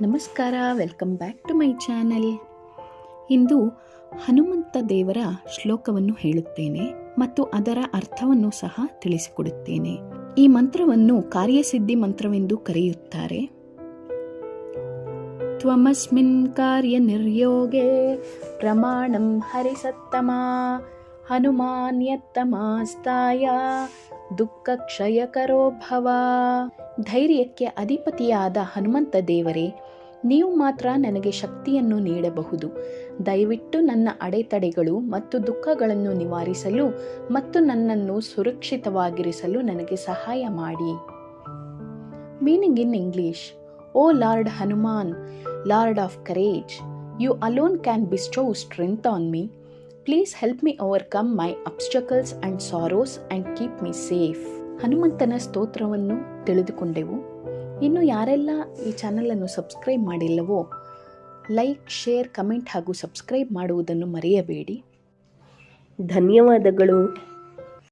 ನಮಸ್ಕಾರ welcome back to my channel ಇಂದು ಹನುಮಂತ ದೇವರ ಶ್ಲೋಕವನ್ನು ಹೇಳುತ್ತೇನೆ ಮತ್ತು ಅದರ ಅರ್ಥವನ್ನು ಸಹ ತಿಳಿಸಿಕೊಡುತ್ತೇನೆ. ಈ ಮಂತ್ರವನ್ನು ಕಾರ್ಯಸಿದ್ಧಿ ಮಂತ್ರವೆಂದು ಕರೆಯುತ್ತಾರೆ. ತ್ವಮಸ್ಮಿನ್ ಕಾರ್ಯ ನಿರ್ಯೋಗೆ ಪ್ರಮಾಣಂ ಹರಿಸತ್ತಮ ಹನುಮಾನ್ಯತ್ತಮಾಸ್ತಾಯ ದುಃಖ ಕ್ಷಯಕರೋ ಭವ. ಧೈರ್ಯಕ್ಕೆ ಅಧಿಪತಿಯಾದ ಹನುಮಂತ ದೇವರೇ, ನೀವು ಮಾತ್ರ ನನಗೆ ಶಕ್ತಿಯನ್ನು ನೀಡಬಹುದು. ದಯವಿಟ್ಟು ನನ್ನ ಅಡೆತಡೆಗಳು ಮತ್ತು ದುಃಖಗಳನ್ನು ನಿವಾರಿಸಲು ಮತ್ತು ನನ್ನನ್ನು ಸುರಕ್ಷಿತವಾಗಿರಿಸಲು ನನಗೆ ಸಹಾಯ ಮಾಡಿ. Meaning in English, O lord Hanuman, lord of courage, you alone can bestow strength on me. Please help me overcome my obstacles and sorrows and keep me safe ಹನುಮಂತನ ಸ್ತೋತ್ರವನ್ನು ತಿಳಿದುಕೊಂಡೆವು. ಇನ್ನು ಯಾರೆಲ್ಲ ಈ ಚಾನಲನ್ನು ಸಬ್ಸ್ಕ್ರೈಬ್ ಮಾಡಿಲ್ಲವೋ ಲೈಕ್ ಶೇರ್ ಕಮೆಂಟ್ ಹಾಗೂ subscribe ಮಾಡುವುದನ್ನು ಮರೆಯಬೇಡಿ. ಧನ್ಯವಾದಗಳು.